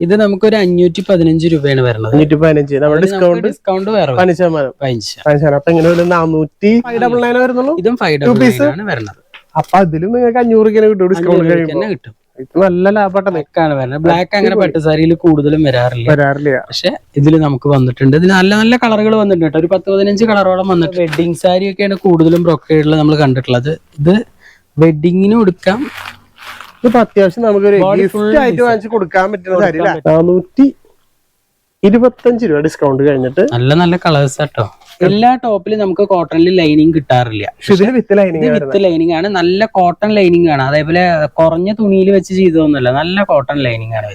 ഇത് നമുക്കൊരു അഞ്ഞൂറ്റി പതിനഞ്ച് രൂപയാണ് വരുന്നത്. അഞ്ഞൂറ്റി പതിനഞ്ച് നമ്മുടെ ഡിസ്കൗണ്ട് ഡിസ്കൗണ്ട് വേറെ. പതിനഞ്ച് ശതമാനം. പതിനഞ്ച് പതിനഞ്ച് ശതമാനം. അപ്പൊ ഇങ്ങനെ നാനൂറ്റി ഫൈവ് ഡബിൾ നയൻ വരുന്നുള്ളൂ. ഇതും ഫൈവ് ഡബിൾ? ആണ് വരുന്നത്. അപ്പൊ അതിലും നിങ്ങൾക്ക് അഞ്ഞൂറ് കിലോ കിട്ടും. ഡിസ്കൗണ്ട് കഴിയുമ്പോൾ കിട്ടും. നല്ല ലാഭം ആണ് വരുന്നത്. ബ്ലാക്ക് അങ്ങനെ പട്ട് സാരിയിൽ കൂടുതലും വരാറില്ല. വരാറില്ല. പക്ഷെ ഇതിൽ നമുക്ക് വന്നിട്ടുണ്ട്. ഇതിൽ നല്ല നല്ല കളറുകൾ വന്നിട്ടുണ്ട് ഒരു പത്ത് പതിനഞ്ച് കളറോളം വന്നിട്ട് വെഡിങ് സാരി ഒക്കെയാണ് കൂടുതലും ബ്രൊക്കേഡിൽ നമ്മൾ കണ്ടിട്ടുള്ളത്. ഇത് വെഡിങ്ങിന് കൊടുക്കാം ഇതിപ്പോ അത്യാവശ്യം നമുക്കൊരു ഒരു ഗിഫ്റ്റ് ആയിട്ട് വാങ്ങിച്ചു കൊടുക്കാൻ പറ്റുന്ന കാര്യം കാര്യമില്ല നാനൂറ്റി ഇരുപത്തഞ്ച് രൂപ ഡിസ്കൗണ്ട് കഴിഞ്ഞിട്ട് നല്ല നല്ല കളേഴ്സ് കേട്ടോ എല്ലാ ടോപ്പിലും നമുക്ക് കോട്ടണിൽ ലൈനിങ് കിട്ടാറില്ല. വിത്ത് ലൈനിങ് വിത്ത് ലൈനിങ് ആണ്. നല്ല കോട്ടൺ ലൈനിങ് ആണ്. അതേപോലെ കുറഞ്ഞ തുണിയിൽ വെച്ച് ചെയ്തതൊന്നുമല്ല. നല്ല കോട്ടൺ ലൈനിങ് ആണ്.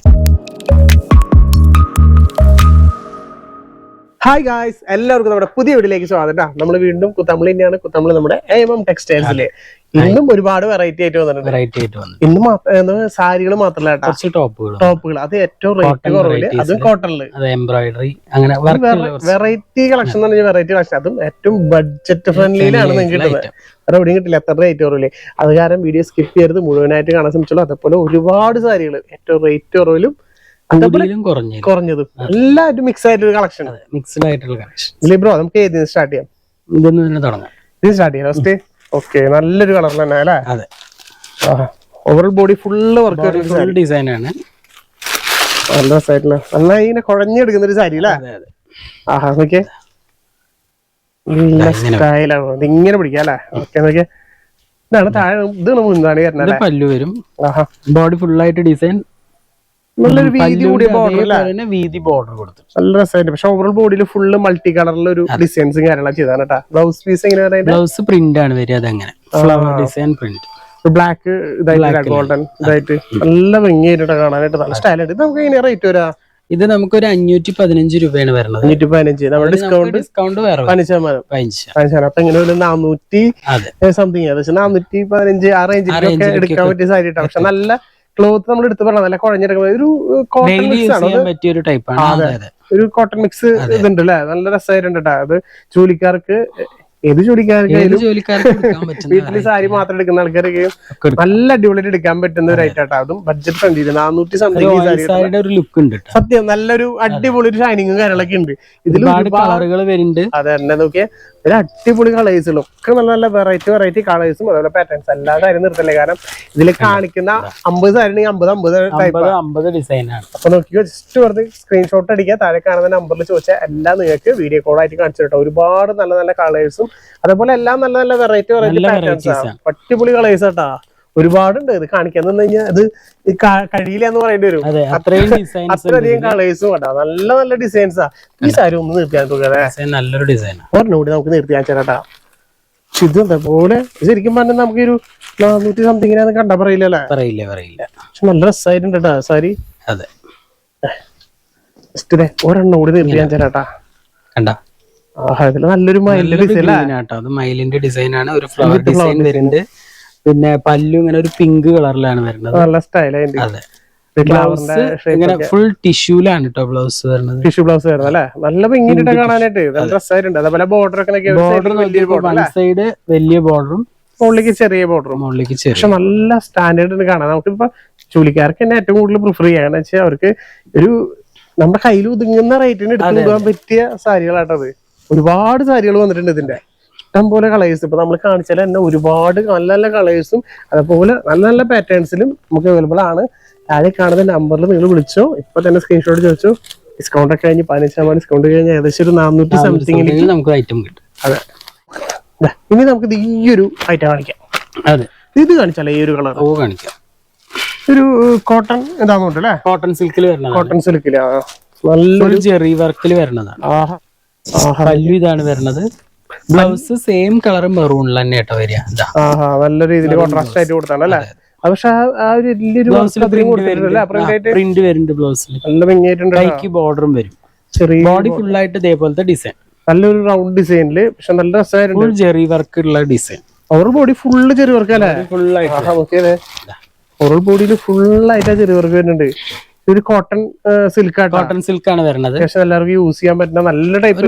ഹായ് ഗായ്സ് എല്ലാവർക്കും നമ്മുടെ പുതിയ വീട്ടിലേക്ക് സ്വാഗതം ട്ടാ. നമ്മൾ വീണ്ടും കുത്തമ്പിളി തന്നെയാണ്. കുത്തമ്പിളി നമ്മുടെ എം എം ടെക്സ്റ്റൈൽസിലെ ഇന്നും ഒരുപാട് വെറൈറ്റി ആയിട്ട് വന്നിട്ടുണ്ട്. വെറൈറ്റി ആയിട്ട് വന്നു ഇന്ന് സാരികൾ മാത്രമല്ല കുറച്ച് ടോപ്പുകൾ ടോപ്പുകൾ അത് ഏറ്റവും റേറ്റ് കുറവിൽ. അത് കോട്ടണിൽ എംബ്രോയിഡറി അങ്ങനെ വെറൈറ്റി കളക്ഷൻ എന്ന് പറഞ്ഞാൽ വെറൈറ്റി കളക്ഷൻ അതും ഏറ്റവും ബഡ്ജറ്റ് ഫ്രണ്ട്ലിയിലാണ് നിങ്ങൾക്ക് കിട്ടുന്നത്. വേറെ എവിടെയും കിട്ടില്ല. എത്ര റേറ്റ് കുറവില്ലേ അത് കാരണം വീഡിയോ സ്കിപ്പ് ചെയ്യരുത്. മുഴുവനായിട്ട് കാണാൻ ശ്രമിച്ചോളൂ. അതേപോലെ ഒരുപാട് സാരികൾ ഏറ്റവും റേറ്റ് കുറവിലും കുറഞ്ഞതും. എല്ലാവരും മിക്സ് ആയിട്ടൊരു കളക്ഷൻ മിക്സ്ഡ് ആയിട്ടുള്ള കളക്ഷൻ ബ്രോ നമുക്ക് ഏതിന് സ്റ്റാർട്ട് ചെയ്യാം? ഇതൊന്നും തന്നെ തുടങ്ങാം. ഇത് സ്റ്റാർട്ട് ചെയ്യാം. ഫസ്റ്റ് ഓക്കെ നല്ലൊരു കളർ തന്നെ അല്ലേ? അതെ. Overall body full work full design ആണ്. നല്ല രസമായിട്ടുള്ള നന്നായി ഇങ്ങനെ കുഴഞ്ഞെടുക്കുന്ന ഒരു സാരി അല്ലേ? ആഹാ നോക്കിയേ. നല്ല സ്റ്റൈലാണ് ഇങ്ങനെ പിടിക്കാം അല്ലേ? ഓക്കെ നോക്കിയേ. ഇതാണ് താഴെ ഇതാണ് മുന്താണി പല്ലു വരും. ബോഡി ഫുൾ ആയിട്ട് ഡിസൈൻ നല്ലൊരു വീതി കൂടിയ ബോർഡർ വീതി ബോർഡർ കൊടുത്തു. നല്ല രസമായിട്ട്. പക്ഷെ ഓവറോൾ ബോഡിയിൽ ഫുള്ള് മൾട്ടി കളറിൽ ഒരു ഡിസൈൻസും കാര്യങ്ങളൊക്കെ ചെയ്താണ് കേട്ടോ. ബ്ലൗസ് പീസ് എങ്ങനെ ബ്ലൗസ് പ്രിന്റ് ആണ് വരിക അതങ്ങനെ. ഫ്ലവർ ഡിസൈൻ പ്രിന്റ് ബ്ലാക്ക് ഇതായിട്ട് ഗോൾഡൻ ഇതായിട്ട്. നല്ല ഭംഗിയായിട്ട് കാണാനായിട്ട് നല്ല സ്റ്റൈലായിട്ട് ഇത് നമുക്ക് എങ്ങനെ റേറ്റ് വരാ? ഇത് നമുക്കൊരു അഞ്ഞൂറ്റി പതിനഞ്ച് രൂപയാണ് വരുന്നത്. അഞ്ഞൂറ്റി പതിനഞ്ച് നമ്മുടെ ഡിസ്കൗണ്ട് ഡിസ്കൗണ്ട് വേറെ. പതിനഞ്ച് ശതമാനം. പതിനഞ്ച് ശതമാനം. അപ്പൊ ഇങ്ങനെ ഒരു നാനൂറ്റി സംതിങ് നാനൂറ്റി പതിനഞ്ച് ആ റേഞ്ചിലൊക്കെ എടുക്കാൻ പറ്റിയ സാരി പക്ഷെ നല്ല ക്ലോത്ത് നമ്മൾ എടുത്ത് പറഞ്ഞത് നല്ല കുഴഞ്ഞെടുക്കുന്നത് ഒരു കോട്ടൺ മിക്സ് ആണ് ഒരു അതെ. അതെ ഒരു കോട്ടൺ മിക്സ് ഇതുണ്ട് അല്ലേ? നല്ല രസമായിട്ടുണ്ട് കേട്ടോ അത് ജോലിക്കാർക്ക് ഏത് ജോലിക്കാർക്ക് വീട്ടിൽ സാരി മാത്രം എടുക്കുന്ന ആൾക്കാർക്ക് നല്ല അടിപൊളിയായിട്ട് എടുക്കാൻ പറ്റുന്ന ഒരു ഐറ്റം ആട്ടോ അതും ബഡ്ജറ്റ് ഫ്രണ്ട് നാനൂറ്റി സംതിങ് ഒരു ലുക്ക് ഉണ്ട് സത്യം. നല്ലൊരു അടിപൊളി ഒരു ഷൈനിങ്ങും കാര്യങ്ങളൊക്കെ ഉണ്ട്. ഇതിൽ കളറുകൾ വരുന്നുണ്ട്. അതെ തന്നെ നോക്കിയേ. ഒരു അടിപൊളി കളേഴ്സുകളും ഒക്കെ നല്ല നല്ല വെറൈറ്റി വെറൈറ്റി കളേഴ്സും അതുപോലെ പാറ്റേൺസ് എല്ലാ കാര്യം നിർത്തല്ലേ. കാരണം ഇതിൽ കാണിക്കുന്ന അമ്പത് സാരി അമ്പത് അമ്പത് ടൈപ്പ് അമ്പത് ഡിസൈനാണ് അപ്പൊ നോക്കിയോ ജസ്റ്റ് വെറുതെ സ്ക്രീൻഷോട്ട് അടിക്കുക. താഴെ കാണുന്ന നമ്പറിൽ ചോദിച്ചാൽ എല്ലാം നിങ്ങൾക്ക് വീഡിയോ കോൾ ആയിട്ട് കാണിച്ചു കേട്ടോ ഒരുപാട് നല്ല നല്ല കളേഴ്സും അതേപോലെ എല്ലാം നല്ല നല്ല വെറൈറ്റി വെറൈറ്റി പാറ്റേൺസ് ആണ് അടിപൊളി കളേഴ്സ് കേട്ടാ ഒരുപാടുണ്ട് ഇത് കാണിക്കാൻ. നിന്ന് കഴിഞ്ഞാൽ ഇത് കഴിയില്ല എന്ന് പറയേണ്ടി വരും. അത്രയധികം കളേഴ്സും കേട്ടോ നല്ല നല്ല ഡിസൈൻസാ ഈ സാരി ഒന്ന് നിർത്തിയാൽ നല്ലൊരു ഡിസൈൻ ഒരെണ്ണൂടി നമുക്ക് നിർത്തി ചേട്ടാ ഇത് പോലെ? ശരിക്കും പറഞ്ഞാൽ നമുക്ക് ഒരു നാനൂറ്റി സംതിങ്ങിനാന്ന് കണ്ടാ പറയില്ലല്ലേ പറയില്ല പറയില്ല. പക്ഷെ നല്ല രസമായിട്ടുണ്ട് കേട്ടോ സാരി അതെ. ജസ്റ്റ് ഒരെണ്ണം കൂടി നിർത്തി കാണിച്ചാ കേട്ടാ. കണ്ട? നല്ലൊരു മയിലിന്റെ ഡിസൈൻ ആണ്. ഒരു ഫ്ലവർ ഡിസൈൻ വരുന്നുണ്ട്. പിന്നെ പല്ലു ഇങ്ങനെ ഒരു പിങ്ക് കളറിലാണ് വരുന്നത്. നല്ല സ്റ്റൈലായിട്ട് അതെ. ബ്ലൗസ് ഇങ്ങനെ ഫുൾ ടിഷ്യൂലാണ് കേട്ടോ ബ്ലൗസ് വരുന്നത്. ടിഷ്യൂ ബ്ലൗസ് വരുന്നത് അല്ലെ? നല്ല ഭംഗിയിട്ട് കാണാനായിട്ട്. നല്ല അതേപോലെ ബോർഡർ ഒക്കെ വൺ സൈഡ് വലിയ ബോർഡറും മുകളിലേക്ക് ചെറിയ ബോർഡറും മുകളിലേക്ക് ചെറിയ പക്ഷെ നല്ല സ്റ്റാൻഡേർഡ് കാണാം. നമുക്കിപ്പോ ചുളിക്കാർക്ക് തന്നെ ഏറ്റവും കൂടുതൽ പ്രിഫർ ചെയ്യാൻ വെച്ചാൽ അവർക്ക് ഒരു നമ്മുടെ കയ്യിൽ ഒതുങ്ങുന്ന റേറ്റിന് എടുത്തു പോകാൻ പറ്റിയ സാരികളാട്ടത് ഒരുപാട് സാരികൾ വന്നിട്ടുണ്ട് ഇതിന്റെ. ഇഷ്ടം പോലെ കളേഴ്സ് ഇപ്പൊ നമ്മൾ കാണിച്ചാൽ തന്നെ ഒരുപാട് നല്ല നല്ല കളേഴ്സും അതുപോലെ നല്ല നല്ല പാറ്റേൺസിലും നമുക്ക് അവൈലബിൾ ആണ്. താഴെ കാണുന്ന നമ്പറിൽ നിങ്ങൾ വിളിച്ചോ. ഇപ്പൊ തന്നെ സ്ക്രീൻഷോട്ട് ചോദിച്ചു. ഡിസ്കൗണ്ട് ഒക്കെ കഴിഞ്ഞ് പതിനഞ്ച് ശതമാനം ഡിസ്കൗണ്ട് കഴിഞ്ഞ് ഏകദേശം ഒരു നാനൂറ്റി സംതിങ് നമുക്ക് ഐറ്റം കിട്ടും. അതെ. ഇനി നമുക്ക് ഈയൊരു ഈ ഒരു ഐറ്റം കാണിക്കാം. അതെ. ഇത് കാണിച്ചാലേ ഈ ഒരു കളർ ഓ കാണിക്കാം. ഒരു കോട്ടൺ ഇതാകുന്നുണ്ട് അല്ലേ കോട്ടൺ സിൽക്കിൽ വരുന്നതാണ്. കോട്ടൺ സിൽക്കിൽ നല്ലൊരു ചെറിയ വർക്കിൽ വരണതാണ് പല്ലു ഇതാണ് വരുന്നത്. ബ്ലൗസ് സെയിം കളർ മെറൂണിൽ തന്നെ കേട്ടോ വരിക. നല്ല രീതിയിൽ കോൺട്രാസ്റ്റ് ആയിട്ട് കൊടുത്താണ് അല്ലേ പക്ഷെ ആ- ഒരു വലിയൊരു പ്രിന്റ് വരുന്നുണ്ട്. ബ്ലൗസിൽ നല്ല ഭംഗിയായിട്ടുണ്ട്. ബോർഡറും വരും. ചെറിയ ബോഡി ഫുൾ ആയിട്ട് ഇതേപോലത്തെ ഡിസൈൻ നല്ലൊരു റൗണ്ട് ഡിസൈനിൽ പക്ഷെ നല്ല രസമായിട്ടുണ്ട്. ജെറി വർക്ക് ഉള്ള ഡിസൈൻ ഓവർ ബോഡി ഫുള്ള് ചെറിയ വർക്ക് അല്ലേ? ഫുൾ ആയിട്ട് ഓവർ ബോഡിയിൽ ഫുൾ ആയിട്ട് ചെറിയ വർക്ക് വരുന്നുണ്ട്. ഇതൊരു കോട്ടൺ സിൽക്ക് കോട്ടൺ സിൽക്ക് ആണ് വരുന്നത്. പക്ഷെ എല്ലാവർക്കും യൂസ് ചെയ്യാൻ പറ്റുന്ന നല്ല ടൈപ്പ്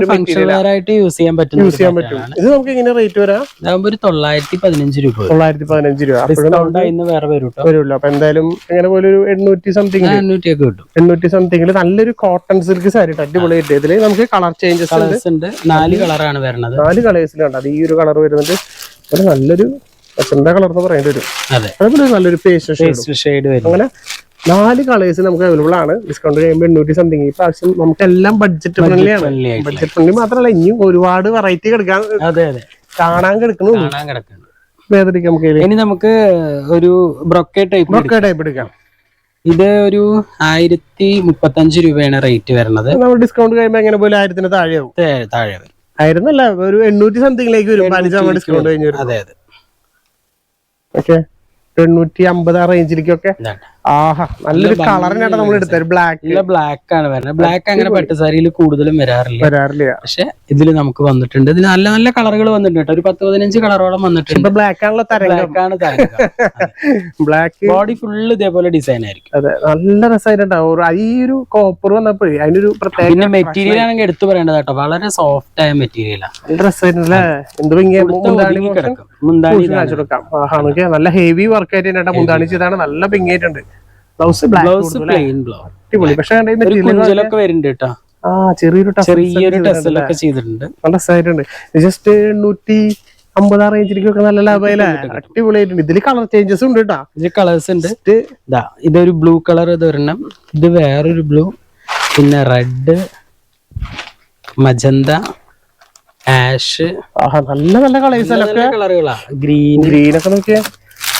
ആയിട്ട് യൂസ് ചെയ്യാൻ പറ്റും യൂസ് ചെയ്യാൻ പറ്റും. ഇത് നമുക്ക് എങ്ങനെ റേറ്റ് വരാം? ഇതാകുമ്പോ ഒരു തൊള്ളായിരത്തി പതിനഞ്ച് രൂപ തൊള്ളായിരത്തി പതിനഞ്ച് രൂപ. ഇന്ന് വേറെ വരും വരുമല്ലോ അപ്പൊ എന്തായാലും എങ്ങനെ പോലെ ഒരു എണ്ണൂറ്റി സംതിങ് എണ്ണൂറ്റി ഒക്കെ കിട്ടും. എണ്ണൂറ്റി സംതിങ്ങിൽ നല്ലൊരു കോട്ടൺ സിൽക്ക് സാരി അടിപൊളിയായിട്ട് ഇതിൽ നമുക്ക് കളർ ചേഞ്ചസ് ഉണ്ട്. നാല് കളറാണ് വരുന്നത്. നാല് കളേഴ്സിലുണ്ട് അത് ഈ ഒരു കളർ വരുന്നത് ഒരു നല്ലൊരു എന്താ കളർ എന്ന് പറയേണ്ടി വരും. അതെ. അതേപോലെ ഒരു നല്ലൊരു പേസ്റ്റ് ഷെയ്ഡ് അങ്ങനെ നാല് കളേഴ്സ് നമുക്ക് അവൈലബിൾ ആണ്. ഡിസ്കൗണ്ട് കഴിയുമ്പോൾ എണ്ണൂറ്റി സംതിങ് ഈ പ്രാവശ്യം നമുക്ക് എല്ലാം ബഡ്ജറ്റ് ഫ്രണ്ട്ലി ആണ്. ബഡ്ജറ്റ് ഫ്രണ്ട്ലി മാത്രമല്ല ഇനിയും ഒരുപാട് വെറൈറ്റി കിടക്കാൻ കാണാൻ കിടക്കുന്നു. നമുക്ക് ഇനി നമുക്ക് ഒരു ബ്രൊക്കെ ടൈപ്പ് ബ്രൊക്കെ ടൈപ്പ് എടുക്കാം. ഇത് ഒരു ആയിരത്തി മുപ്പത്തഞ്ച് രൂപയാണ് റേറ്റ് വരുന്നത്. നമ്മൾ ഡിസ്കൗണ്ട് കഴിയുമ്പോൾ എങ്ങനെ പോലും ആയിരത്തിന് താഴെയാവും ആവും. താഴെ വരും ആയിരുന്നല്ല ഒരു എണ്ണൂറ്റി സംതിങ്ങിലേക്ക് വരും. പതിനഞ്ച് നമ്മൾ ഡിസ്കൗണ്ട് കഴിഞ്ഞു അതെ അതെ. ഓക്കെ എണ്ണൂറ്റി അമ്പത് ആ റേഞ്ചിലേക്കൊക്കെ ആഹാ നല്ലൊരു കളറിനാണ് നമ്മൾ എടുത്തത് ബ്ലാക്ക് ഇല്ല ബ്ലാക്ക് ആണ് വരുന്നത്. ബ്ലാക്ക് അങ്ങനെ പട്ട് സാരിയിൽ കൂടുതലും വരാറില്ല. വരാറില്ല. പക്ഷെ ഇതിൽ നമുക്ക് വന്നിട്ടുണ്ട്. ഇതിന് നല്ല നല്ല കളറുകൾ വന്നിട്ടുണ്ട് ഒരു പത്ത് പതിനഞ്ച് കളറോളം വന്നിട്ടുണ്ട്. ബ്ലാക്ക് ആണല്ലോ തരംഗം. ബ്ലാക്ക് ആണ് ബ്ലാക്ക് ബോഡി ഫുള്ള് ഇതേപോലെ ഡിസൈൻ ആയിരിക്കും. അതെ നല്ല രസമായിട്ടുണ്ടാവും ഈ ഒരു കോപ്പർ വന്നപ്പോഴേ അതിനൊരു പ്രത്യേക പിന്നെ മെറ്റീരിയൽ ആണെങ്കിൽ എടുത്തു പറയേണ്ടത് കേട്ടോ. വളരെ സോഫ്റ്റ് ആയ മെറ്റീരിയലാണ് നല്ല രസമായിട്ടുണ്ടല്ലേ എന്ത് മുന്താണി നല്ല ഹെവി വർക്ക് ആയിട്ട് മുന്താണി ചെയ്താണ് നല്ല ഭംഗിയായിട്ടുണ്ട്. ബ്ലൗസ് ബ്ലൗസ് പ്ലെയിൻ ബ്ലൗസ് അടിപൊളി. പക്ഷെ കുഞ്ചലൊക്കെ വരുന്നുണ്ട് കേട്ടോ. ആ ചെറിയൊരു ചെറിയൊരു ടെസ്റ്റിലൊക്കെ ചെയ്തിട്ടുണ്ട്. നല്ല രസമായിട്ടുണ്ട് ജസ്റ്റ് എണ്ണൂറ്റി അമ്പത് ആ റേഞ്ചിലേക്കൊക്കെ നല്ല ലാഭമായില്ലേ? അടിപൊളിയായിട്ടുണ്ട്. ഇതിൽ കളർ ചേഞ്ചസ് ഉണ്ട് കേട്ടാ. ഇത് കളേഴ്സ് ഉണ്ട്. ഇതാ ഇതൊരു ബ്ലൂ കളർ ഇത് ഒരെണ്ണം ഇത് വേറൊരു ബ്ലൂ പിന്നെ റെഡ് മജന്ത ആഷ് ആഹാ നല്ല നല്ല കളേഴ്സ് കളറുകളാ ഗ്രീൻ ഗ്രീൻ ഒക്കെ നോക്കിയാ.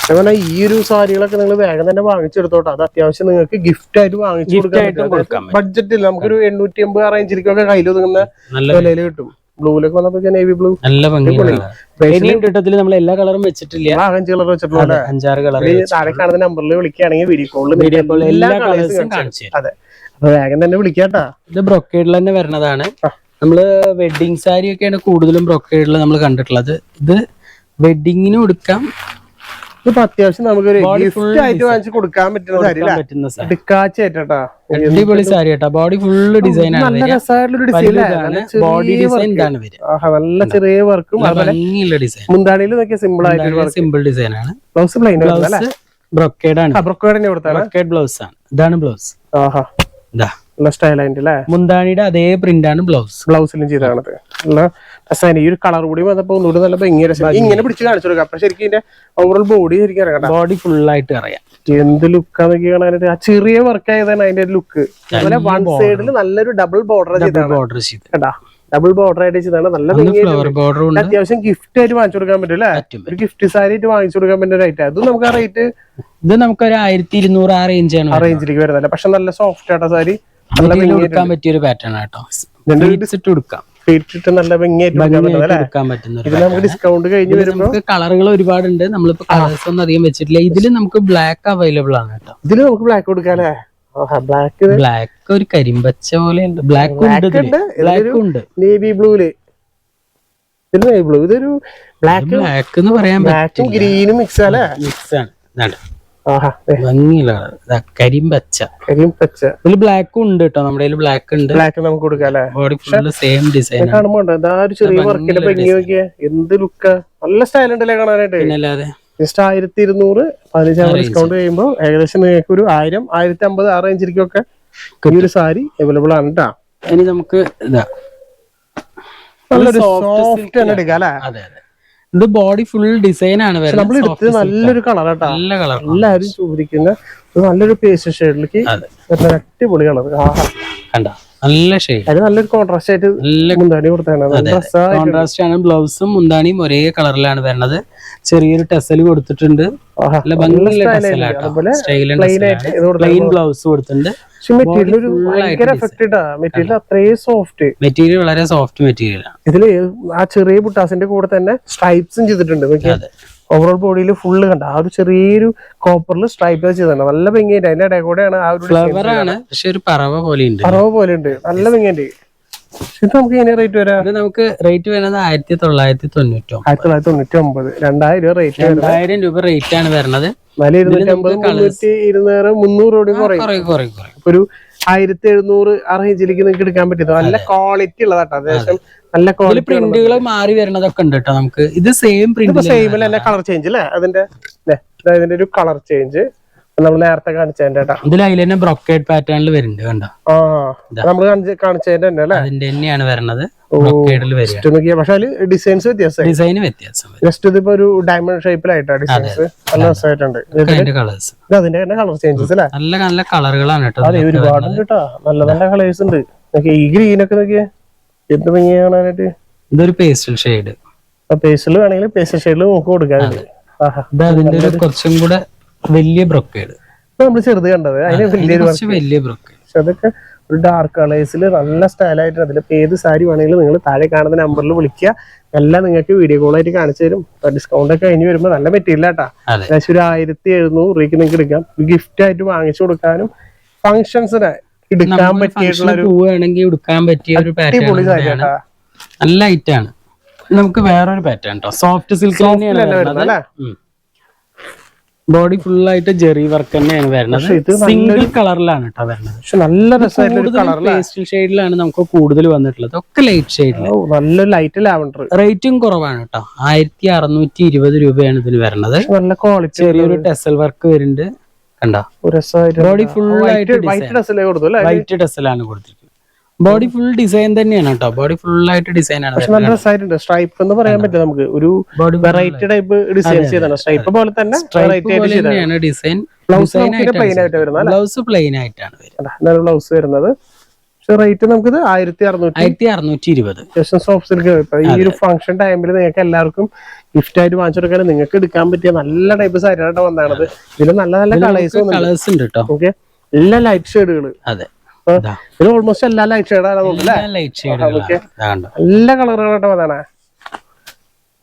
അതുപോലെ ഈ ഒരു സാരികളൊക്കെ നിങ്ങൾ വേഗം തന്നെ വാങ്ങിച്ചെടുത്തോട്ടെ. അത് അത്യാവശ്യം നിങ്ങൾക്ക് ഗിഫ്റ്റ് ആയിട്ട് വാങ്ങിച്ചു കൊടുക്കാം ആയിട്ടും പറ്റും. ബഡ്ജറ്റ് ഇല്ല. നമുക്കൊരു എണ്ണൂറ്റി അമ്പത് ആ റേഞ്ചിലേക്കൊക്കെ കയ്യിൽ ഒതുങ്ങുന്ന വിലയിൽ കിട്ടും. ബ്ലൂലൊക്കെ വന്നപ്പോ നേവി ബ്ലൂ നല്ല ഇനിയും നമ്മൾ എല്ലാ കളറും വെച്ചിട്ടില്ല. അഞ്ച് കളർ വെച്ചിട്ടുള്ള അഞ്ചാറ് കളർ താഴെ കാണുന്ന നമ്പറിൽ വിളിക്കുകയാണെങ്കിൽ വീഡിയോ കോളിൽ വീഡിയോ കോൾ എല്ലാ കളേഴ്സും കാണിച്ചു അതെ. അപ്പൊ വേഗം തന്നെ വിളിക്കാട്ടാ. ഇത് ബ്രൊക്കേഡിൽ തന്നെ വരുന്നതാണ് ആ. നമ്മൾ വെഡിങ് സാരി ഒക്കെയാണ് കൂടുതലും ബ്രൊക്കേഡിൽ നമ്മൾ കണ്ടിട്ടുള്ളത്. ഇത് വെഡിങ്ങിനും എടുക്കാം ഇപ്പൊ അത്യാവശ്യം നമുക്കൊരു ഒരു ഗിഫ്റ്റ് ആയിട്ട് വാങ്ങിച്ചു കൊടുക്കാൻ പറ്റുന്ന സാരി. എടുക്കാച്ചായിട്ടാ അടിപൊളി സാരി കേട്ടോ. ബോഡി ഫുള്ള് ഡിസൈൻ ആണ് ബോഡി ഡിസൈൻ ഇതാണ്. നല്ല ചെറിയ വർക്കും ഭംഗിയുള്ള ഡിസൈൻ മുന്താണിയിൽ നോക്കിയ സിമ്പിൾ ആയിട്ട് സിമ്പിൾ ഡിസൈൻ ആണ്. ബ്ലൗസ് പ്ലെയിൻ ബ്ലൗസ് ബ്രൊക്കേഡ് ആണ്. ബ്രൊക്കേഡിനെ കൊടുത്താണ് ബ്ലൗസ് ആണ്. ഇതാണ് ബ്ലൗസ് ആഹാ. ഇതാ. നല്ല സ്റ്റൈൽ ആയിട്ട് അല്ലേ മുന്താണിയുടെ അതേ പ്രിന്റ് ആണ് ബ്ലൗസ് ബ്ലൗസിലും ചെയ്താണത് നല്ല രസമാണ് ഈ ഒരു കളർ കൂടി വന്നപ്പോ ഒന്നുകൂടി നല്ല ഭയങ്കര രസം. ഇങ്ങനെ പിടിച്ച് കാണിച്ചു കൊടുക്കാം. അപ്പൊ ശരിക്കും ഇതിന്റെ ഓവറോൾ ബോഡി ശരിക്കും അറിയാം ബോഡി ഫുൾ ആയിട്ട് അറിയാം. എന്ത് ലുക്കാന്നൊക്കെ കാണാനായിട്ട് ആ ചെറിയ വർക്ക് ആയതാണ് അതിന്റെ ലുക്ക് അതുപോലെ വൺ സൈഡിൽ നല്ലൊരു ഡബിൾ ബോർഡർ ചെയ്താണ് ബോർഡർ ചെയ്ത്. കേട്ടാ ഡബിൾ ബോർഡർ ആയിട്ട് ചെയ്താണ് നല്ല അത്യാവശ്യം ഗിഫ്റ്റ് ആയിട്ട് വാങ്ങിച്ചു കൊടുക്കാൻ പറ്റും അല്ലേ ഒരു ഗിഫ്റ്റ് സാരി ആയിട്ട് വാങ്ങിച്ചു കൊടുക്കാൻ പറ്റുന്ന റേറ്റ് അത് നമുക്ക് ആ റേറ്റ് ഇത് നമുക്ക് ഒരു ആയിരത്തി ഇരുന്നൂറ് ആ റേഞ്ച് ആണ് ആ റേഞ്ചിലേക്ക് വരുന്നില്ല പക്ഷെ നല്ല സോഫ്റ്റ് ആയിട്ടാ സാരി കൊടുക്കാൻ പറ്റിയ ഒരു പാറ്റേൺ ആട്ടോ ഇട്ട് കൊടുക്കാം ഇട്ട് നല്ല ഭംഗിയായിട്ട് ഡിസ്കൗണ്ട് കഴിഞ്ഞ് വരുമ്പോൾ നമുക്ക് കളറുകൾ ഒരുപാടുണ്ട്. നമ്മളിപ്പോ കളേഴ്സ് ഒന്നും അധികം വെച്ചിട്ടില്ല. ഇതിൽ നമുക്ക് ബ്ലാക്ക് അവൈലബിൾ ആണ് കേട്ടോ ഇതിൽ നമുക്ക് ബ്ലാക്ക് കൊടുക്കാല്ലേ? ബ്ലാക്ക് ബ്ലാക്ക് ഒരു കരിമ്പച്ച പോലെ ഉണ്ട് ബ്ലാക്ക് ഉണ്ട്. ബ്ലാക്ക് ഉണ്ട്. നേവി ബ്ലൂൽ ബ്ലൂ ഇതൊരു ബ്ലാക്ക് ബ്ലാക്ക് എന്ന് പറയാൻ ബ്ലാക്കും ഗ്രീനും മിക്സ് അല്ലേ? മിക്സ് ആണ്. കളർ. കരിമ്പച്ച. കരിയും പച്ച ഇതിൽ ബ്ലാക്കും ഉണ്ട് കേട്ടോ നമ്മുടെ കയ്യിൽ ബ്ലാക്ക് ഉണ്ട്. ബ്ലാക്ക് നമുക്ക് കൊടുക്കാം അല്ലേ? സെയിം ഡിസൈൻ കാണുമ്പോ ഒരു ചെറിയ വർക്കിന്റെ ഭംഗി നോക്കിയേ. എന്ത് ലുക്ക നല്ല സ്റ്റൈൽ ഉണ്ടല്ലേ കാണാനായിട്ട്? പിന്നെ അല്ലാതെ ജസ്റ്റ് ആയിരത്തി ഇരുന്നൂറ് പതിനഞ്ചാം. ഡിസ്കൗണ്ട് കഴിയുമ്പോൾ ഏകദേശം നിങ്ങൾക്ക് ഒരു ആയിരം ആയിരത്തി അമ്പത് ആ റേഞ്ചിലേക്കൊക്കെ ഈ ഒരു സാരി അവൈലബിൾ ആണ് കേട്ടോ ഇനി നമുക്ക് ഇതാ നല്ലൊരു സോഫ്റ്റ് തന്നെ എടുക്കാം അല്ലേ? അതെ അതെ. ഇത് ബോഡി ഫുൾ ഡിസൈൻ ആണ് നമ്മൾ എടുത്തത് നല്ലൊരു കളർ കേട്ടോ നല്ല കളർ എല്ലാവരും ചോദിക്കുന്ന നല്ലൊരു പേസ്റ്റ് ഷെയ്ഡിലേക്ക് അടിപൊളി കളർ കണ്ട? നല്ല ഷെയ്ഡ് നല്ലൊരു കോൺട്രാസ്റ്റ് ആയിട്ട് നല്ല മുന്താണി കൊടുത്താണ് നല്ല രസമായിട്ട് കോൺട്രാസ്റ്റ് ആണ്. ബ്ലൗസും മുന്താണിയും ഒരേ കളറിലാണ് വരുന്നത്. ചെറിയൊരു ടെസൽ കൊടുത്തിട്ടുണ്ട്. നല്ല ഭംഗിയുള്ള പ്ലെയിൻ ബ്ലൗസ് കൊടുത്തിട്ടുണ്ട്. മെറ്റീരിയൽ വളരെ സോഫ്റ്റ് മെറ്റീരിയൽ ഇതിൽ ആ ചെറിയ ബുട്ടാസിന്റെ കൂടെ തന്നെ സ്ട്രൈപ്സും ചെയ്തിട്ടുണ്ട്. ഓവറോൾ ബോഡിയിൽ ഫുള്ള് കണ്ട. ആ ഒരു ചെറിയൊരു കോപ്പറിൽ സ്ട്രൈപ്പ് ചെയ്തിട്ടുണ്ട് നല്ല ഭംഗിയുണ്ട് അതിന്റെ ഇടയിൽ കൂടെയാണ് ആ ഒരു പക്ഷെ പറവ പോലെ ഉണ്ട്. പറവ പോലെ ഉണ്ട്. നല്ല ഭംഗിയുണ്ട് ഇത് നമുക്ക് എങ്ങനെ റേറ്റ് വരാം? നമുക്ക് റേറ്റ് വരുന്നത് ആയിരത്തി തൊള്ളായിരത്തി തൊണ്ണൂറ്റി ആയിരത്തി തൊള്ളായിരത്തി തൊണ്ണൂറ്റി ഒമ്പത്. രണ്ടായിരം രൂപ റേറ്റ് രണ്ടായിരം രൂപ റേറ്റ് ആണ് വരുന്നത് ഇരുന്നൂറ് മുന്നൂറ് കൂടി കുറയും. ഒരു ആയിരത്തി എഴുന്നൂറ് ആ റേഞ്ചിലേക്ക് നിങ്ങൾക്ക് എടുക്കാൻ പറ്റും. നല്ല ക്വാളിറ്റി ഉള്ളതാട്ടോ. അത്യാവശ്യം നല്ല ക്വാളിറ്റി പ്രിന്റുകൾ മാറി വരുന്നതൊക്കെ ഉണ്ട് കേട്ടോ നമുക്ക്. ഇത് സെയിം പ്രിന്റ് സെയിം അല്ലേ? കളർ ചേഞ്ച് അല്ലേ? അതിന്റെ ഇതിന്റെ ഒരു കളർ ചേഞ്ച് നമ്മൾ നേരത്തെ കാണിച്ചതിന്റെ ഇതിൽ അതിൽ തന്നെ ബ്രൊക്കേഡ് പാറ്റേണിൽ വരുന്നുണ്ട് കണ്ടോ? നമ്മൾ കാണിച്ചതിന്റെ തന്നെ അല്ലേ? അതിന്റെ തന്നെയാണ് വരുന്നത്. നോക്കിയാ പക്ഷെ ഡിസൈൻസ് വ്യത്യാസം വരും. ജസ്റ്റ് ഇതിപ്പോ ഒരു ഡയമണ്ട് ഷേപ്പിലായിട്ടാ ഡിസൈൻസ് നല്ല രസമായിട്ടുണ്ട്. ഇത് ഒക്കെ അതിന്റെ കളേഴ്സ് ഇത് അതിന്റെ തന്നെ കളർ ചേഞ്ചസ് അല്ലേ? നല്ല നല്ല കളറുകളാണ് കേട്ടോ അതെ ഒരുപാടുണ്ട് കേട്ടോ നല്ല നല്ല കളേഴ്സ് ഉണ്ട്. ഈ ഗ്രീനൊക്കെ നോക്കിയേ. എന്ത് ഭംഗിയാ കാണാനായിട്ട് ഇതൊരു പേസ്റ്റൽ ഷെയ്ഡ്. പേസ്റ്റൽ വേണമെങ്കിൽ പേസ്റ്റൽ ഷെയ്ഡിൽ നമുക്ക് കൊടുക്കാറുണ്ട് ഇത് അതിന്റെ ഒരു കുറച്ചും കൂടെ വലിയ ബ്രൊക്കേഡ് നമ്മൾ ചെറുത് കണ്ടത്. അതിന് വലിയൊരു വലിയ ബ്രൊക്കേഡ് പക്ഷെ അതൊക്കെ ഒരു ഡാർക്ക് കളേഴ്സിൽ നല്ല സ്റ്റൈലായിട്ട് അതിലിപ്പോ ഏത് സാരി വേണമെങ്കിലും നിങ്ങൾ താഴെ കാണുന്ന നമ്പറിൽ വിളിക്കുക. എല്ലാം നിങ്ങൾക്ക് വീഡിയോ കോൾ ആയിട്ട് കാണിച്ചു തരും. ഡിസ്കൗണ്ട് ഒക്കെ കഴിഞ്ഞ് വരുമ്പോൾ നല്ല മെറ്റീരിയൽ അതെ. ഏകദേശം ഒരു ആയിരത്തി എഴുന്നൂറ് രൂപയ്ക്ക് നിങ്ങൾക്ക് എടുക്കാം. ഗിഫ്റ്റ് ആയിട്ട് വാങ്ങിച്ചു കൊടുക്കാനും. ഫംഗ്ഷൻസിന് എടുക്കാൻ പറ്റിയിട്ടുള്ള ഒരു പോവുകയാണെങ്കിൽ എടുക്കാൻ പറ്റിയ ഒരു പാറ്റേൺ നല്ല ഐറ്റം ആണ്. നമുക്ക് വേറൊരു പാറ്റേൺ കേട്ടോ സോഫ്റ്റ് സിൽക്ക് തന്നെയാണ് ബോഡി ഫുൾ ആയിട്ട് ജെറി വർക്ക് തന്നെയാണ് വരുന്നത്. സിംഗിൾ കളറിലാണ് കേട്ടോ വരുന്നത്. പക്ഷെ നല്ല പേസ്റ്റൽ ഷെയ്ഡിലാണ് നമുക്ക് കൂടുതൽ വന്നിട്ടുള്ളത്. ഒക്കെ ലൈറ്റ് ഷെയ്ഡിൽ നല്ല ലൈറ്റ് ലാവണ്ടർ റേറ്റും കുറവാണ് കേട്ടോ ആയിരത്തി അറുന്നൂറ്റി ഇരുപത് രൂപയാണ് ഇതിന് വരുന്നത്. നല്ല ക്വാളിറ്റി ചെറിയൊരു ടെസൽ വർക്ക് വരുന്നുണ്ട്. കണ്ടോ? ബോഡി ഫുൾ ആയിട്ട് വൈറ്റ് ടെസലാണ് കൊടുത്തിരിക്കുന്നത്. ബോഡി ഫുൾ ഡിസൈൻ തന്നെയാണ് കേട്ടോ. ബോഡി ഫുൾ ആയിട്ട് ഡിസൈൻ ആണ് പക്ഷെ നല്ല രസമായിട്ടുണ്ട്. സ്ട്രൈപ്പ് എന്ന് പറയാൻ പറ്റില്ല നമുക്ക്. ഒരു വെറൈറ്റി ടൈപ്പ് ഡിസൈൻ ചെയ്താണ് സ്ട്രൈപ്പ് പോലെ തന്നെ തന്നെയാണ് ഡിസൈൻ ബ്ലൗസ് പ്ലെയിൻ ആയിട്ട് വരുന്നത്. ബ്ലൗസ് പ്ലെയിൻ ആയിട്ടാണ് വരുന്നത്. ബ്ലൗസ് വരുന്നത്. റേറ്റ് നമുക്കിത് ആയിരത്തി അറുന്നൂറ്റി ആയിരത്തി അറുന്നൂറ്റി ഇരുപത്. സോഫ്റ്റ് സിൽക്ക് ഈ ഒരു ഫംഗ്ഷൻ ടൈമിൽ നിങ്ങൾക്ക് എല്ലാവർക്കും ഗിഫ്റ്റ് ആയിട്ട് വാങ്ങിച്ചു കൊടുക്കാൻ നിങ്ങൾക്ക് എടുക്കാൻ പറ്റിയ നല്ല ടൈപ്പ് സാരിയായിട്ട് വന്നാണത് ഇതിൽ നല്ല നല്ല കളേഴ്സ് കളേഴ്സ് ഉണ്ട് കേട്ടോ ഓക്കെ എല്ലാ ലൈറ്റ് ഷെയ്ഡുകൾ അതെ. ഇതാ. ഓൾമോസ്റ്റ് എല്ലാ ലൈറ്റ് ഷെയ്ഡാണ് എല്ലാ കളറുകളായിട്ട് വന്നാണ്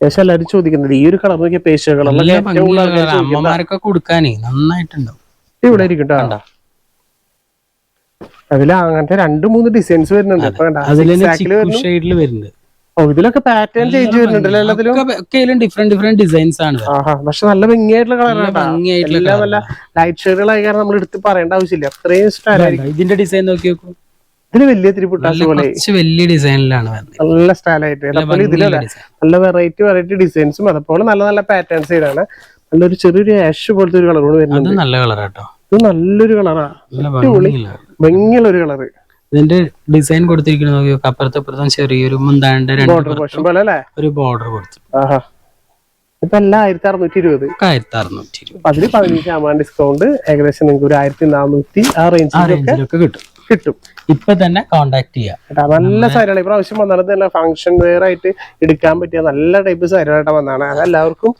ഏകദേശം എല്ലാരും ചോദിക്കുന്നത് ഈ ഒരു കളർ നോക്കിയ ആ. അമ്മമാർക്കൊക്കെ കൊടുക്കാനേ നന്നായിട്ടുണ്ടാവും. ഇവിടെ ഇരിക്കും കേട്ടോ അതിൽ അങ്ങനത്തെ രണ്ട് മൂന്ന് ഡിസൈൻസ് വരുന്നുണ്ട്. ഓ ഇതിലൊക്കെ പാറ്റേൺ ചേഞ്ച് വരുന്നുണ്ടല്ലോ എല്ലാത്തിലും? ഒക്കെ ഡിഫറെന്റ് ഡിഫറെന്റ് ഡിസൈൻസ് ആണ്. പക്ഷെ നല്ല ഭംഗിയായിട്ടുള്ള കളറാണ് എല്ലാം നല്ല ലൈറ്റ് ഷെയ്ഡുകളായ കാരണം നമ്മൾ എടുത്ത് പറയേണ്ട ആവശ്യമില്ല. അത്രയും സ്റ്റൈൽ ഇതിന്റെ ഡിസൈൻ നോക്കി നോക്കൂ. ഇതിന് വലിയ തിരിപ്പുട്ടാസ് പോലെ. വലിയ ഡിസൈനിലാണ് നല്ല സ്റ്റൈലായിട്ട് അതുപോലെ ഇതിലല്ല നല്ല വെറൈറ്റി വെറൈറ്റി ഡിസൈൻസും അതുപോലെ നല്ല നല്ല പാറ്റേൺസ് ചെയ്താണ്. നല്ലൊരു ചെറിയൊരു ആഷ് പോലത്തെ ഒരു കളർ കൂടെ വരുന്നുണ്ട്. നല്ല കളറാട്ടോ ഇത് നല്ലൊരു കളറാ നല്ല ഭംഗിയുള്ള ഭംഗിയുള്ള. ഒരു കളറ് ഇതിന്റെ ഡിസൈൻ കൊടുത്തിരിക്കുന്നത് നോക്കി നോക്ക് അപ്പുറത്തെ അപ്പുറത്തും ചെറിയൊരു മുന്താണ്ട് രണ്ട് ഒരു ബോർഡർ കൊടുത്തു. ഇപ്പൊ എല്ലാം ആയിരത്തി അറുന്നൂറ്റി ഇരുപത് ആയിരത്തി അറുന്നൂറ്റി ഇരുപത് അതിൽ പതിനഞ്ച് ശതമാനം ഡിസ്കൗണ്ട് ഏകദേശം നിങ്ങൾക്ക് ഒരു ആയിരത്തി നാനൂറ്റി ആ ആ റേഞ്ചിലൊക്കെ റേഞ്ചിലൊക്കെ കിട്ടും. കിട്ടും. ഇപ്പൊ തന്നെ കോണ്ടാക്ട് ചെയ്യാം. നല്ല സാരിയാണ് ഇപ്രാവശ്യം വന്നത് തന്നെ ഫംഗ്ഷൻ വെയർ ആയിട്ട് എടുക്കാൻ പറ്റിയ നല്ല ടൈപ്പ് സാരികളായിട്ട് വന്നാണ് അതെല്ലാവർക്കും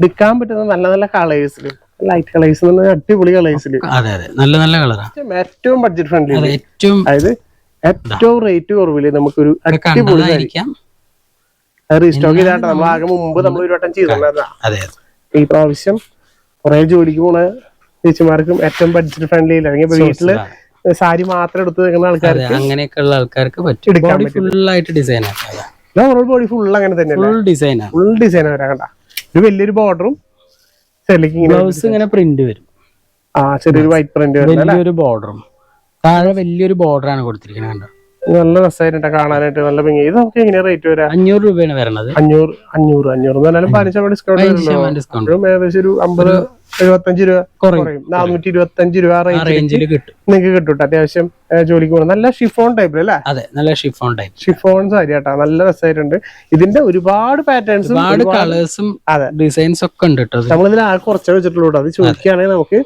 എടുക്കാൻ പറ്റുന്ന നല്ല നല്ല കളേഴ്സിൽ ലൈറ്റ് കളേഴ്സ് അടിപൊളി കളേഴ്സിൽ അതെ അതെ. നല്ല നല്ല കളറാ ഏറ്റവും ബഡ്ജറ്റ് ഫ്രണ്ട്ലി ഏറ്റവും അതായത് ഏറ്റവും റേറ്റ് കുറവിൽ നമുക്കൊരു അടിപൊളി റീസ്റ്റോക്ക് ചെയ്താട്ടോ നമ്മൾ ആകെ മുമ്പ് നമ്മൾ ഒരു വട്ടം അതെ ഈ പ്രാവശ്യം കുറെ ജോലിക്ക് പോണ ചേച്ചിമാർക്കും ഏറ്റവും ബഡ്ജറ്റ് ഫ്രണ്ട്ലി അല്ലെങ്കിൽ വീട്ടിൽ സാരി മാത്രം എടുത്ത് നിൽക്കുന്ന ആൾക്കാർക്ക് അങ്ങനെയൊക്കെയുള്ള അങ്ങനെയൊക്കെ ആൾക്കാർക്ക് പറ്റും. ആയിട്ട് ഡിസൈൻ ബോഡി ഫുൾ അങ്ങനെ തന്നെ ഫുൾ ഡിസൈൻ ആണ്. ഫുൾ ഡിസൈൻ വരാൻ കണ്ട. ഒരു വലിയൊരു ബോർഡറും ചെല്ലിക്ക് ഇങ്ങനെ ബ്ലൗസ് ഇങ്ങനെ പ്രിന്റ് വരും. ആ ചെറിയൊരു വൈറ്റ് പ്രിന്റ് വലിയൊരു ബോർഡറും താഴെ വലിയൊരു ബോർഡറാണ് ആണ് കൊടുത്തിരിക്കുന്നത് കണ്ടോ? നല്ല രസമായിട്ട് കാണാനായിട്ട് നല്ല ഭംഗി. ഇത് നമുക്ക് എങ്ങനെയാ റേറ്റ് വരാ? അഞ്ഞൂറ് രൂപയാണ് വരണത്. അഞ്ഞൂറ് അഞ്ഞൂറ് അഞ്ഞൂറ് എന്നാലും പതിനഞ്ച് ശതമാനം ഡിസ്കൗണ്ട് ഡിസ്കൗണ്ട് ഏകദേശം ഒരു അമ്പത് എഴുപത്തഞ്ച് രൂപ കുറയും. നാനൂറ്റി ഇരുപത്തഞ്ച് രൂപ റേഞ്ചിൽ കിട്ടും. നിങ്ങൾക്ക് കിട്ടും ട്ടോ. അത്യാവശ്യം ജോലിക്ക് പോകണം നല്ല ഷിഫോൺ ടൈപ്പിൽ അല്ലേ? അതെ നല്ല ഷിഫോൺ ടൈപ്പ് ഷിഫോൺ സാരി കേട്ടോ നല്ല രസമായിട്ടുണ്ട് ഇതിന്റെ ഒരുപാട് പാറ്റേൺസും ഒരുപാട് കളേഴ്സും അതെ. ഡിസൈൻസ് ഒക്കെ ഉണ്ട് കേട്ടോ നമ്മളിതിൽ ആ കുറച്ചേ വെച്ചിട്ടുള്ളൂ ട്ടോ. അത് ചോദിക്കുകയാണെങ്കിൽ നമുക്ക്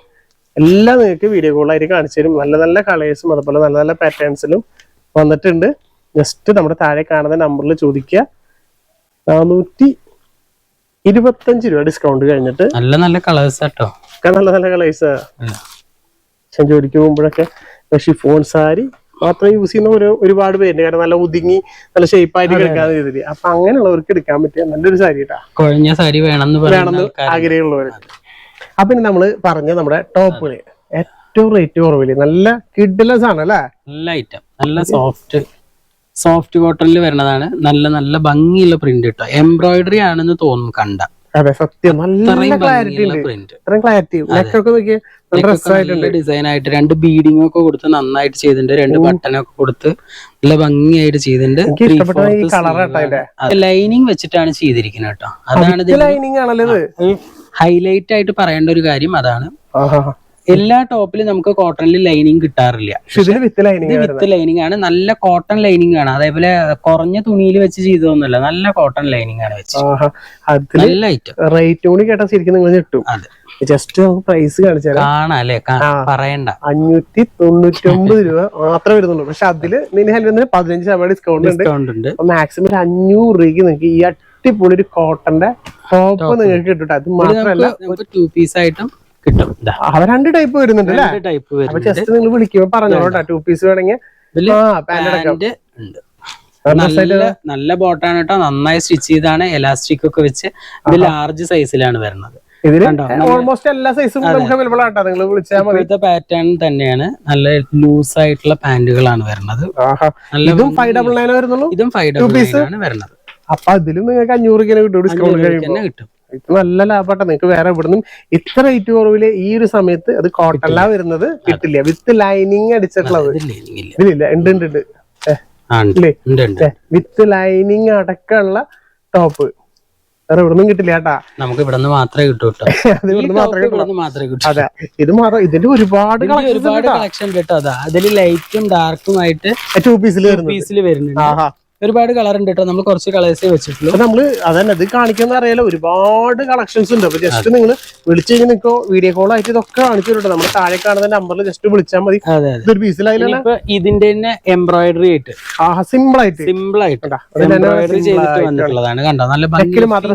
എല്ലാം നിങ്ങൾക്ക് വീഡിയോ കോളായിട്ട് കാണിച്ചു തരും. നല്ല നല്ല കളേഴ്സും അതുപോലെ നല്ല നല്ല പാറ്റേൺസിലും വന്നിട്ടുണ്ട്. ജസ്റ്റ് നമ്മുടെ താഴെ കാണുന്ന നമ്പറിൽ ചോദിക്കുക നാനൂറ്റി ഇരുപത്തഞ്ച് രൂപ ഡിസ്കൗണ്ട് കഴിഞ്ഞിട്ട്. നല്ല നല്ല കളേഴ്സ് കേട്ടോ നല്ല നല്ല കളേഴ്സ് ജോലിക്ക് പോകുമ്പോഴൊക്കെ ഷിഫോൺ സാരി മാത്രം യൂസ് ചെയ്യുന്ന ഒരു ഒരുപാട് പേരുണ്ട്. കാരണം നല്ല ഒതുങ്ങി നല്ല ഷേപ്പായിട്ട് കിടക്കാതെ രീതിയിൽ. അപ്പൊ അങ്ങനെയുള്ളവർക്ക് എടുക്കാൻ പറ്റിയ നല്ലൊരു സാരി കേട്ടാ കുഴഞ്ഞ സാരി വേണമെന്ന് വേണമെന്ന് ആഗ്രഹമുള്ളവർക്ക് അപ്പൊ ഇനി നമ്മൾ പറഞ്ഞ നമ്മുടെ ടോപ്പുകൾ ഏറ്റവും റേറ്റ് കുറവിൽ നല്ല കിഡ്ലെസ് ആണ് അല്ലേ? നല്ല ഐറ്റം നല്ല സോഫ്റ്റ് സോഫ്റ്റ് കോട്ടണിൽ വരുന്നതാണ്. നല്ല നല്ല ഭംഗിയുള്ള പ്രിന്റ് കിട്ടും എംബ്രോയിഡറി ആണെന്ന് തോന്നും കണ്ട. അതെ സത്യം. നല്ല ക്ലാരിറ്റി ഉണ്ട്. ഡിസൈൻ ആയിട്ട് രണ്ട് ബീഡിംഗ് ഒക്കെ കൊടുത്ത് നന്നായിട്ട് ചെയ്തിട്ടുണ്ട്. രണ്ട് ബട്ടൺ ഒക്കെ കൊടുത്ത് നല്ല ഭംഗിയായിട്ട് ചെയ്തിട്ടുണ്ട്. ലൈനിങ് വെച്ചിട്ടാണ് ചെയ്തിരിക്കുന്നത് കേട്ടോ. അതാണ് ഹൈലൈറ്റ് ആയിട്ട് പറയേണ്ട ഒരു കാര്യം അതാണ്. എല്ലാ ടോപ്പിലും നമുക്ക് കോട്ടണിൽ ലൈനിങ് കിട്ടാറില്ല. ഇതിൽ വിത്ത് ലൈനിങ് വിത്ത് ലൈനിങ് ആണ്. നല്ല കോട്ടൺ ലൈനിങ് ആണ്. അതേപോലെ കുറഞ്ഞ തുണിയിൽ വെച്ച് ചെയ്തതൊന്നുമല്ല. നല്ല കോട്ടൺ ലൈനിങ് ആണ് വെച്ച്. നല്ല ഐറ്റം റേറ്റ് കൂടി കേട്ടാ ശരിക്കും നിങ്ങൾ അതെ. ജസ്റ്റ് പ്രൈസ് കാണിച്ചാൽ കാണാം അല്ലേ? കാ- പറയണ്ട. അഞ്ഞൂറ്റി തൊണ്ണൂറ്റി ഒമ്പത് രൂപ മാത്രമേ വരുന്നുള്ളൂ. പക്ഷെ അതിൽ നിന്നെ ഹെൽമെറ്റിന് പതിനഞ്ച് ശതമാനം ഡിസ്കൗണ്ട് ഉണ്ട്. ഡിസ്കൗണ്ട് ഉണ്ട്. മാക്സിമം ഒരു അഞ്ഞൂറ് രൂപയ്ക്ക് നിങ്ങൾക്ക് ഈ അടിപൊളി ഒരു കോട്ടന്റെ ടോപ്പ് നിങ്ങൾക്ക് കിട്ടും അത് മാത്രമല്ല ടു പീസ് ആയിട്ടും കിട്ടും. അവ രണ്ട് ടൈപ്പ് വരുന്നുണ്ട് രണ്ട് ടൈപ്പ് വരുന്നുണ്ട്. ജസ്റ്റ് നിങ്ങൾ വിളിക്കുമ്പോ പറഞ്ഞോട്ടോ ടു പീസ് വേണമെങ്കിൽ പാന്റ് ഉണ്ട്. നല്ല നല്ല ബോട്ടാണ് കേട്ടോ. നന്നായി സ്റ്റിച്ച് ചെയ്താണ്. എലാസ്റ്റിക് ഒക്കെ വെച്ച് ഇത് ലാർജ് സൈസിലാണ് വരുന്നത്? ഓൾമോസ്റ്റ് എല്ലാ സൈസും നമുക്ക് അവൈലബിൾ ആട്ടോ നിങ്ങൾ വിളിച്ചാൽ മതി. പാറ്റേൺ തന്നെയാണ്. നല്ല ലൂസ് ആയിട്ടുള്ള പാന്റുകളാണ് വരുന്നത്. ഇതും ഫൈവ് ഡബിൾ നയൻ വരുന്നുള്ളൂ? ഇതും ഫൈവ് ഡബിൾ ആണ് വരുന്നത്. അപ്പൊ അതിലും നിങ്ങൾക്ക് അഞ്ഞൂറ് കിലോ കിട്ടും. ഡിസ്കൗണ്ട് കഴിയുമ്പോൾ കിട്ടും. ഇത് നല്ല ലാഭട്ടെ. നിങ്ങൾക്ക് വേറെ ഇവിടുന്ന് ഇത്ര റേറ്റ് കുറവിൽ ഈ ഒരു സമയത്ത് അത് കോട്ടല്ല. വരുന്നത് കിട്ടില്ല. With lining അടിച്ചിട്ടുള്ളത്. ഇതിലില്ല ഉണ്ട് ഉണ്ട് ഉണ്ട്. വിത്ത് ലൈനിങ് അടക്കമുള്ള ടോപ്പ് വേറെ ഇവിടുന്നും കിട്ടില്ല കേട്ടാ. നമുക്ക് ഇവിടെ നിന്ന് മാത്രമേ കിട്ടൂ അത് ഇവിടുന്ന് മാത്രമേ കിട്ടൂ. അതെ. ഇത് മാത്രം ഇതിന്റെ ഒരുപാട് ഒരുപാട് കളക്ഷൻ കിട്ടും. അതാ അതിൽ ലൈറ്റും ഡാർക്കും ആയിട്ട് ടൂ പീസിൽ വരുന്നു പീസിൽ വരുന്നുണ്ട്. ഒരുപാട് കളർ ഉണ്ട് കേട്ടോ നമ്മൾ കുറച്ച് കളേഴ്സേ വെച്ചിട്ടുള്ളൂ. നമ്മൾ നമ്മൾ അതന്നെ ഇത് കാണിക്കുന്ന അറിയാലോ ഒരുപാട് കളക്ഷൻസ് ഉണ്ട്. അപ്പൊ ജസ്റ്റ് നിങ്ങൾ വിളിച്ചു കഴിഞ്ഞാൽ നിൽക്കോ വീഡിയോ കോൾ ആയിട്ട് ഇതൊക്കെ കാണിച്ചു തരട്ടോ. നമ്മുടെ താഴെ കാണുന്ന നമ്പറിൽ ജസ്റ്റ് വിളിച്ചാൽ മതി. ഇതൊരു പീസിലായാലും ഇതിന്റെ തന്നെ എംബ്രോയിഡറി ആയിട്ട്. ആ സിമ്പിൾ ആയിട്ട്. സിമ്പിൾ ആയിട്ട്. കണ്ടാ? എംബ്രോയിഡറി ചെയ്തിട്ട് വന്നിട്ടുള്ളതാണ്. കണ്ടോ? നല്ല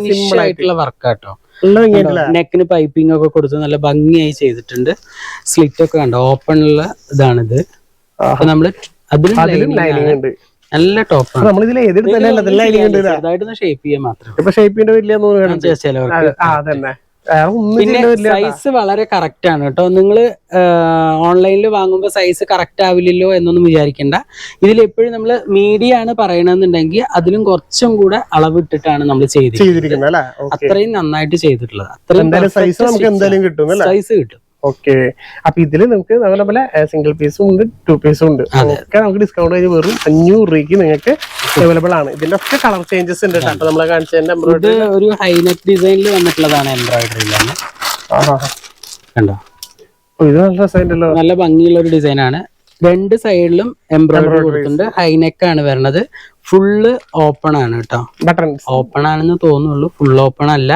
സിമ്പിൾ ആയിട്ടുള്ള വർക്ക് കേട്ടോ? നെക്കിന് പൈപ്പിംഗ് ഒക്കെ കൊടുത്ത് നല്ല ഭംഗിയായി ചെയ്തിട്ടുണ്ട്. സ്ലിറ്റ് ഒക്കെ കണ്ടോ? ഓപ്പണിലുള്ള ഇതാണിത്. അപ്പൊ നമ്മൾ അതിലും ലൈനിങ് ഉണ്ട്. നല്ല ടോപ്പ് നമ്മൾ ഇതിൽ. ഷേപ്പ് ചെയ്യാൻ മാത്രം. ഇപ്പൊ ഷേപ്പിന്റെ വലിയ ചിലവർക്ക് പിന്നെ സൈസ് വളരെ കറക്റ്റ് ആണ് കേട്ടോ. നിങ്ങൾ ഓൺലൈനിൽ വാങ്ങുമ്പോൾ സൈസ് കറക്റ്റ് ആവില്ലല്ലോ എന്നൊന്നും വിചാരിക്കണ്ട. ഇതിൽ എപ്പോഴും നമ്മൾ മീഡിയ ആണ് പറയണമെന്നുണ്ടെങ്കിൽ അതിലും കുറച്ചും കൂടെ അളവിട്ടിട്ടാണ് നമ്മൾ ചെയ്തിരിക്കുന്നത്. അത്രയും നന്നായിട്ട് ചെയ്തിട്ടുള്ളത്. അത്രയും സൈസ് കിട്ടും. ഓക്കെ. അപ്പൊ ഇതിൽ നമുക്ക് നമ്മളെ പോലെ സിംഗിൾ പീസും ഉണ്ട് ടു പീസും ഉണ്ട്. ഒക്കെ നമുക്ക് ഡിസ്കൗണ്ട് കഴിഞ്ഞ് വെറും അഞ്ഞൂറ് രൂപയ്ക്ക് നിങ്ങൾക്ക് അവൈലബിൾ ആണ്. ഇതിന്റെ ഒക്കെ കളർ ചേഞ്ചസ് ഉണ്ട് കേട്ടോ. നമ്മളെ കാണിച്ചതിന്റെ എംബ്രോയിഡറി ഒരു ഹൈനെക്ക് ഡിസൈനിൽ വന്നിട്ടുള്ളതാണ് എംബ്രോയിഡറിയിലാണ് കണ്ടോ? ഇത് നല്ല രസമുണ്ടല്ലോ നല്ല ഭംഗിയുള്ള ഒരു ഡിസൈനാണ് രണ്ട് സൈഡിലും എംബ്രോയിഡറി കൊടുത്തിട്ടുണ്ട്. ഹൈനെക്ക് ആണ് വരണത്. ഫുള്ള് ഓപ്പൺ ആണ് കേട്ടോ ബട്ടൺ ഓപ്പൺ ആണെന്ന് തോന്നുള്ളൂ ഫുൾ ഓപ്പൺ അല്ല.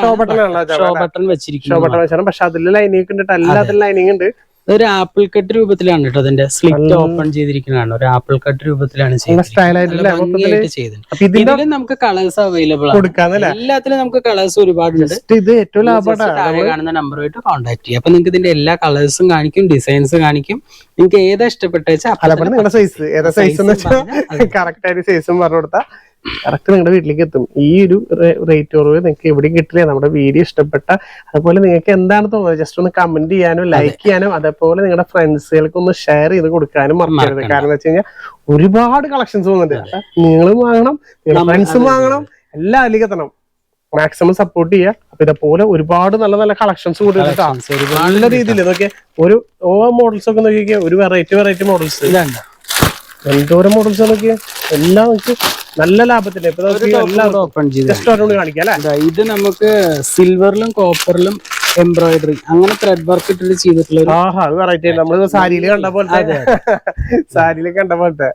ഷോ ബട്ടൺ വെച്ചിരിക്കും പക്ഷെ അതിൽ ലൈനിങ് ഉണ്ട്. എല്ലാത്തിലും ലൈനിങ് ഉണ്ട്. ഒരു ആപ്പിൾ കട്ട് രൂപത്തിലാണ് കേട്ടോ അതിന്റെ സ്ലിറ്റ് ഓപ്പൺ ചെയ്തിരിക്കുന്നതാണ്. ഒരു ആപ്പിൾ കട്ട് രൂപത്തിലാണ് ചെയ്തിട്ടുണ്ട്. ഇതിലും നമുക്ക് കളേഴ്സ് അവൈലബിൾ ആണ്. എല്ലാത്തിലും നമുക്ക് കളേഴ്സ് ഒരുപാടുണ്ട്. ഇത് ഏറ്റവും താഴെ കാണുന്ന നമ്പറുമായിട്ട് കോൺടാക്ട് ചെയ്യാം. അപ്പൊ നിങ്ങൾക്ക് ഇതിന്റെ എല്ലാ കളേഴ്സും കാണിക്കും ഡിസൈൻസ് കാണിക്കും. നിങ്ങൾക്ക് ഏതാ ഇഷ്ടപ്പെട്ട സൈസ് ഏതാ സൈസ് എന്ന് വെച്ചാൽ കറക്റ്റ് ആയിട്ട് സൈസും പറഞ്ഞു കൊടുത്താൽ കറക്റ്റ് നിങ്ങളുടെ വീട്ടിലേക്ക് എത്തും ഈ ഒരു റേറ്റ് കുറവ് നിങ്ങൾക്ക് എവിടെയും കിട്ടില്ല. നമ്മുടെ വീഡിയോ ഇഷ്ടപ്പെട്ട അതുപോലെ നിങ്ങൾക്ക് എന്താണ് തോന്നുന്നത് ജസ്റ്റ് ഒന്ന് കമന്റ് ചെയ്യാനും ലൈക്ക് ചെയ്യാനും അതേപോലെ നിങ്ങളുടെ ഫ്രണ്ട്സുകൾക്ക് ഒന്ന് ഷെയർ ചെയ്ത് കൊടുക്കാനും മറക്കരുത്. കാരണം എന്താ വെച്ച് കഴിഞ്ഞാൽ ഒരുപാട് കളക്ഷൻസ് വന്നിട്ടുണ്ട് നിങ്ങളും വാങ്ങണം നിങ്ങളുടെ ഫ്രണ്ട്സും വാങ്ങണം. എല്ലാം അതിലേക്ക് എത്തണം. മാക്സിമം സപ്പോർട്ട് ചെയ്യുക അപ്പൊ ഇതേപോലെ ഒരുപാട് നല്ല നല്ല കളക്ഷൻസ് കൂടി ഉണ്ട് നല്ല രീതിയിൽ ഇതൊക്കെ ഒരു ഓ മോഡൽസ് ഒക്കെ നോക്കിയാൽ ഒരു വെറൈറ്റി വെറൈറ്റി മോഡൽസ് എന്തോരം മോഡൽസ് നോക്കിയാൽ എല്ലാം നമുക്ക് നല്ല ലാഭത്തിൽ. ഇതാ, നമുക്ക് സിൽവറിലും കോപ്പറിലും എംബ്രോയിഡറി അങ്ങനെ ത്രെഡ് വർക്ക് ഇട്ടിട്ട് ചെയ്തിട്ടുള്ള വെറൈറ്റി നമ്മൾ സാരിയിൽ കണ്ട പോലത്തെ. സാരിയിൽ കണ്ട പോലത്തെ.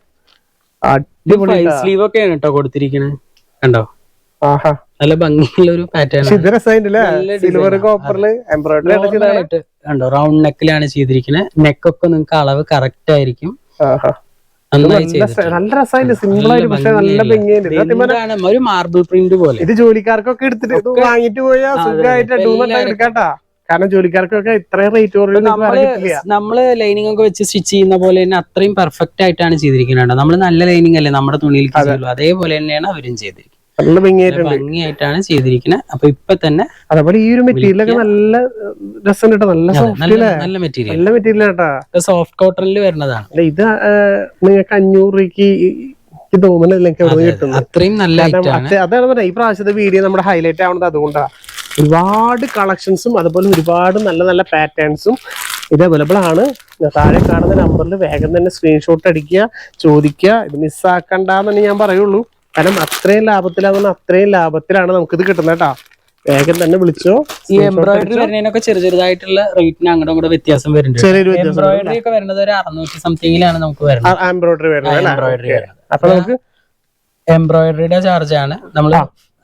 അടിപൊളി സ്ലീവ് ഒക്കെയാണ് കേട്ടോ കൊടുത്തിരിക്കുന്നത് കണ്ടോ? നല്ല ഭംഗിയുള്ള ഒരു പാറ്റേൺ സിൽവർ കോപ്പറിൽ എംബ്രോയിഡറി കണ്ടോ? റൗണ്ട് നെക്കിലാണ് ചെയ്തിരിക്കുന്നത് നെക്കൊക്കെ നിങ്ങൾക്ക് അളവ് കറക്റ്റ് ആയിരിക്കും. നല്ല രസമായിട്ട് സിമ്പിൾ ആയിട്ട് പക്ഷെ നല്ല ഭംഗിയായിട്ട് ഒരു മാർബിൾ പ്രിന്റ് പോലെ. ഇത് ജോലിക്കാർക്കൊക്കെ എടുത്തിട്ട് വാങ്ങിട്ട് പോയാ സുഖമായിട്ട് ഡൂമൊക്കെ എടുക്കാട്ടാ. കാരണം ജോലിക്കാർക്കൊക്കെ ഇത്രയും റേറ്റ് വേറെ നമ്മൾ ലൈനിങ് ഒക്കെ വെച്ച് സ്റ്റിച്ച് ചെയ്യുന്ന പോലെ തന്നെ അത്രയും പെർഫെക്റ്റ് ആയിട്ടാണ് ചെയ്തിരിക്കുന്നത് നമ്മൾ നല്ല ലൈനിങ് അല്ലേ നമ്മുടെ തുണിയിൽ അതേപോലെ തന്നെയാണ് അവരും ചെയ്തിരിക്കുന്നത് നല്ല ഭംഗിയായിട്ടുണ്ട്. ഭംഗിയായിട്ടാണ് ചെയ്തിരിക്കുന്നത് അപ്പൊ ഇപ്പൊ തന്നെ അതേപോലെ ഈ ഒരു മെറ്റീരിയൽ ഒക്കെ നല്ല രസം കേട്ടോ. നല്ല സോഫ്റ്റ് നല്ല മെറ്റീരിയൽ നല്ല മെറ്റീരിയൽ കേട്ടാ. സോഫ്റ്റ് കോട്ടണിൽ വരുന്നതാണ്. ഇത് നിങ്ങൾക്ക് അഞ്ഞൂറ് രൂപയ്ക്ക് എനിക്ക് തോന്നുന്നില്ല എനിക്ക് എവിടെ കിട്ടുന്നത് അത്രയും നല്ല അതാണ് പറഞ്ഞത്. ഈ പ്രാവശ്യത്തെ വീഡിയോ നമ്മുടെ ഹൈലൈറ്റ് ആവുന്നത് അതുകൊണ്ടാണ് ഒരുപാട് കളക്ഷൻസും അതുപോലെ ഒരുപാട് നല്ല നല്ല പാറ്റേൺസും ഇത് അവൈലബിൾ ആണ്. താഴെ കാണുന്ന നമ്പറിൽ വേഗം തന്നെ സ്ക്രീൻഷോട്ട് അടിക്കുക ചോദിക്കുക. ഇത് മിസ്സാക്കണ്ടെന്ന് ഞാൻ പറയുള്ളൂ. കാരണം അത്രയും ലാഭത്തിലാകുന്ന അത്രയും ലാഭത്തിലാണ് നമുക്കിത് കിട്ടുന്നത് കേട്ടാ. വേഗം തന്നെ വിളിച്ചോ. ഈ എംബ്രോയിഡറി വരുന്നതിനൊക്കെ ചെറു ചെറുതായിട്ടുള്ള റേറ്റിന് അങ്ങോട്ടും ഇങ്ങോട്ടും വ്യത്യാസം വരുന്നുണ്ട് ചെറിയൊരു എംബ്രോയിഡറി ഒക്കെ വരുന്നത് ഒരു അറുന്നൂറ്റി സംതിങ്ങിലാണ് നമുക്ക് വരുന്നത്. എംബ്രോയിഡറി വരുന്നത് എംബ്രോയിഡറി അപ്പൊ നമുക്ക് എംബ്രോയിഡറിയുടെ ചാർജ് ആണ്. നമ്മൾ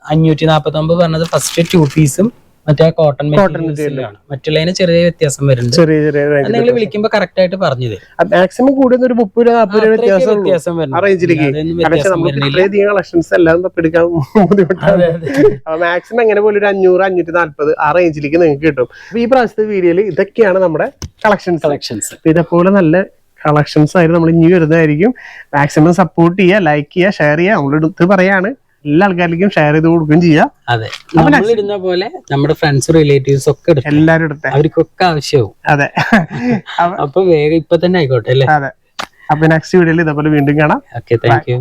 അഞ്ഞൂറ്റി നാപ്പത്തി ഒമ്പത് പറഞ്ഞത് ഫസ്റ്റ് ടു പീസും മറ്റേ കോട്ടൺ മെറ്റീരിയലാണ് മറ്റുള്ളതിന് ചെറിയ വ്യത്യാസം വരുന്നത് ചെറിയ ചെറിയ നിങ്ങൾ വിളിക്കുമ്പോ കറക്റ്റ് ആയിട്ട് പറഞ്ഞു തരും മാക്സിമം കൂടുതൽ ഒരു മുപ്പത് രൂപ നാൽപ്പത് രൂപ വ്യത്യാസം വ്യത്യാസം വരുന്നുണ്ട് കളക്ഷൻസ് എല്ലാം തപ്പെടുക്കാൻ ബുദ്ധിമുട്ടാണ്. മാക്സിമം എങ്ങനെ പോലും ഒരു അഞ്ഞൂറ് അഞ്ഞൂറ്റി നാല്പത് ആ റേഞ്ചിലേക്ക് നിങ്ങൾക്ക് കിട്ടും. ഈ പ്രാവശ്യത്തെ വീഡിയോയിൽ ഇതൊക്കെയാണ് നമ്മുടെ കളക്ഷൻസ് കളക്ഷൻസ് ഇതേപോലെ നല്ല കളക്ഷൻസ് ആയിട്ട് നമ്മൾ ഇനി വരുന്നതായിരിക്കും. മാക്സിമം സപ്പോർട്ട് ചെയ്യുക ലൈക്ക് ചെയ്യുക ഷെയർ ചെയ്യുക നമ്മളെടുത്ത് പറയാണ്. എല്ലാ ആൾക്കാരിലേക്കും ഷെയർ ചെയ്ത് കൊടുക്കുകയും ചെയ്യാം. അതെ. പോലെ നമ്മുടെ ഫ്രണ്ട്സ് റിലേറ്റീവ്സ് ഒക്കെ എല്ലാരും എടുത്തേ. അവർക്കൊക്കെ ആവശ്യവും. അതെ. അപ്പൊ വേഗം ഇപ്പൊ തന്നെ ആയിക്കോട്ടെ അല്ലേ? അതെ. അപ്പൊ നെക്സ്റ്റ് വീഡിയോയിൽ ഇതേപോലെ വീണ്ടും കാണാം. Okay thank you